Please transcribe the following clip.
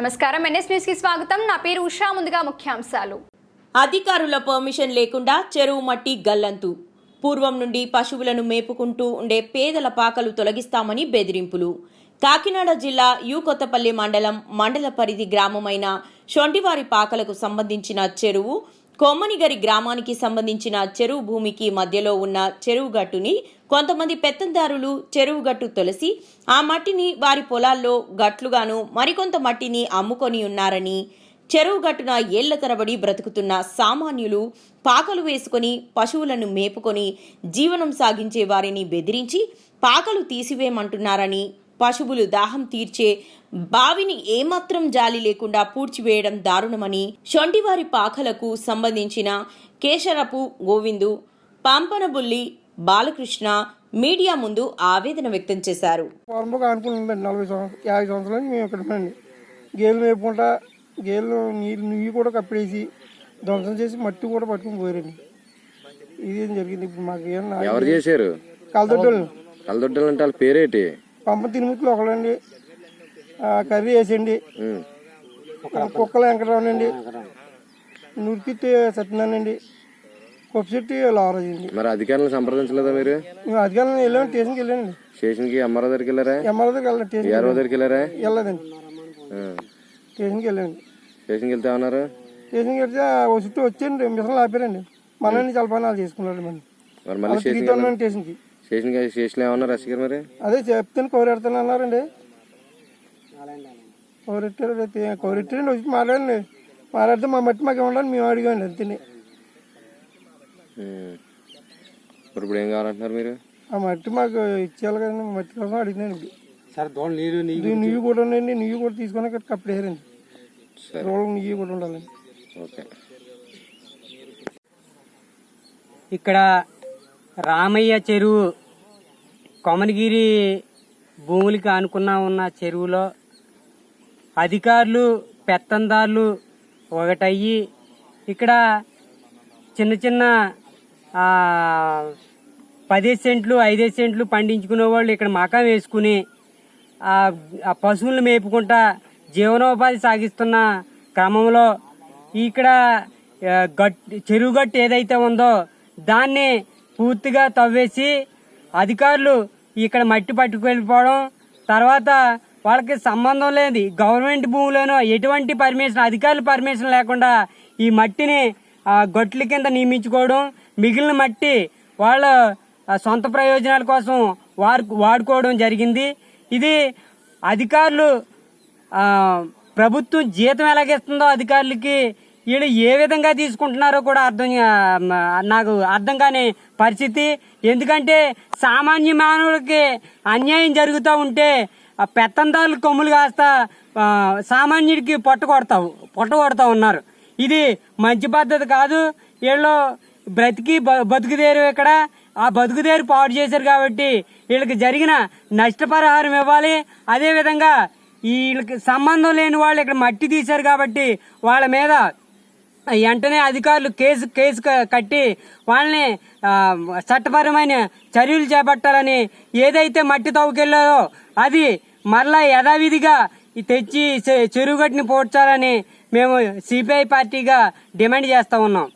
నమస్కారం. ఎన్ఎస్ న్యూస్కి స్వాగతం. నా పేరు ఉషా. ముందుగా ముఖ్యాంశాలు. అధికారుల పర్మిషన్ లేకుండా చెరువు మట్టి గల్లంతు. పూర్వం నుండి పశువులను మేపుకుంటూ ఉండే పేదల పాకలు తొలగిస్తామని బెదిరింపులు. కాకినాడ జిల్లా యు కొత్తపల్లి మండలం మండల పరిధి గ్రామమైన షొంటివారి పాకలకు సంబంధించిన చెరువు కొమ్మనిగరి గ్రామానికి సంబంధించిన చెరువు భూమికి మధ్యలో ఉన్న చెరువు గట్టుని కొంతమంది పెత్తందారులు చెరువు గట్టు తొలసి ఆ మట్టిని వారి పొలాల్లో గట్లుగాను మరికొంత మట్టిని అమ్ముకొని ఉన్నారని చెరువు గట్టున ఏళ్ళ తరబడి బ్రతుకుతున్న సామాన్యులు పాకలు వేసుకొని పశువులను మేపుకొని జీవనం సాగించే వారిని బెదిరించి పాకలు తీసివేయమంటున్నారని పశువులు దాహం తీర్చే బావిని ఏమాత్రం జాలి లేకుండా పూడ్చివేయడం దారుణమని షొంటివారి పాకలకు సంబంధించిన కేశరపు గోవిందు పాంపనబుల్లి బాలకృష్ణ మీడియా ముందు ఆవేదన వ్యక్తం చేశారు. నలభై యాభై సంవత్సరాలు మేము ఇక్కడ ఉన్నాండి గేలు మేపుకుంటా గేలు నీళ్ళు నుయ్యి కూడా కప్పేసి ధ్వంసం చేసి మట్టి కూడా పట్టుకుని పోయారండి. ఇది జరిగింది ఇప్పుడు మాకు ఏం ఎవరు చేశారు? కలదొడ్డలు కలదొడ్డలు అంటే వాళ్ళ పేరేటి? పంప తిరుమతులు ఒకడండి కర్రీ వేసండి. కుక్కల వెంకటరావునండి. నురికిట్టి సత్యనారాయణ కొప్పిశెట్టి లావరాజు అండి మరి అధికారులను సంప్రదించలేదా మీరు? మేము అధికారులు వెళ్ళాము స్టేషన్కి వెళ్ళండి స్టేషన్కి ఎంఆర్ఓ దగ్గరికి వెళ్ళారా? ఎంఆర్ఓ దగ్గర వెళ్ళండి స్టేషన్కి ఏఆర్ఓ దగ్గరికి వెళ్ళారా? వెళ్ళదండి. స్టేషన్కి వెళ్ళండి స్టేషన్కి వెళ్తే ఏమన్నారు? స్టేషన్కి వెళ్తే ఓ చుట్టూ వచ్చండి మిషన్లు ఆపారండి మనల్ని చలపానాలు చేసుకున్నాడు మన మరి మళ్ళీ స్టేషన్కి. స్టేషన్కి స్టేషన్లో ఏమన్నారు ఎస్ గారు మరి? అదే చెప్తాను కౌరెడతాను అన్నారండి. కౌరెట్టారు కౌరెట్టారండి వచ్చి మాట్లాడండి. మాట్లాడితే మా మట్టి మాకు ఇవ్వండి మేము అడిగాండి ఉమ్. మరి ఇప్పుడు ఏం కావాలంటున్నారు మీరు? ఆ మట్టి మాకు ఇచ్చేయాలి కదండి మా మట్టి కోసం అడిగినాను సార్ దోణ నీరు నీరు ఇది నువ్వు కూడా ఉండండి నువ్వు కూడా తీసుకొని ఇక్కడ కప్పడేయారండి సరే. రోడ్లు నువ్వు కూడా ఉండాలండి. ఓకే. ఇక్కడ రామయ్య చెరువు కొమనగిరి భూములకి ఆనుకున్న ఉన్న చెరువులో అధికారులు పెత్తందారులు ఒకటయ్యి. ఇక్కడ చిన్న చిన్న ఆ, పదేసి సెంట్లు ఐదేసి సెంట్లు పండించుకునే వాళ్ళు ఇక్కడ మకాం వేసుకుని ఆ పశువులను మేపుకుంటా జీవనోపాధి సాగిస్తున్న క్రమంలో ఇక్కడ గట్ చెరువు గట్టు ఏదైతే ఉందో దాన్ని పూర్తిగా తవ్వేసి అధికారులు ఇక్కడ మట్టి పట్టుకెళ్ళిపోవడం తర్వాత వాళ్ళకి సంబంధం లేదు గవర్నమెంట్ భూములను ఎటువంటి పర్మిషన్ అధికారుల పర్మిషన్ లేకుండా ఈ మట్టిని గొట్ల కింద నియమించుకోవడం మిగిలిన మట్టి వాళ్ళ సొంత ప్రయోజనాల కోసం వాడు వాడుకోవడం జరిగింది. ఇది అధికారులు ప్రభుత్వం జీతం ఎలాగిస్తుందో అధికారులకి వీళ్ళు ఏ విధంగా తీసుకుంటున్నారో కూడా అర్థం నాకు అర్థం కాని పరిస్థితి. ఎందుకంటే సామాన్య మానవులకి అన్యాయం జరుగుతూ ఉంటే పెత్తందాలు పెత్తందారులు కొమ్ములు కాస్త సామాన్యుడికి పొట్ట కొడతావు పొట్ట కొడతా ఉన్నారు. ఇది మంచి పద్ధతి కాదు. వీళ్ళు బ్రతికి బతుకుదేరు ఇక్కడ. ఆ బతుకుదేరు పాడు చేశారు కాబట్టి వీళ్ళకి జరిగిన నష్టపరిహారం ఇవ్వాలి. అదేవిధంగా వీళ్ళకి సంబంధం లేని వాళ్ళు ఇక్కడ మట్టి తీశారు కాబట్టి వాళ్ళ మీద వెంటనే అధికారులు కేసు కేసు కట్టి వాళ్ళని చట్టపరమైన చర్యలు చేపట్టాలని ఏదైతే మట్టి తవ్వుకెళ్ళారో అది మరలా యథావిధిగా తెచ్చి చె- చెరువుగట్టుని పోడ్చాలని మేము సిపిఐ పార్టీగా డిమాండ్ చేస్తూ ఉన్నాం.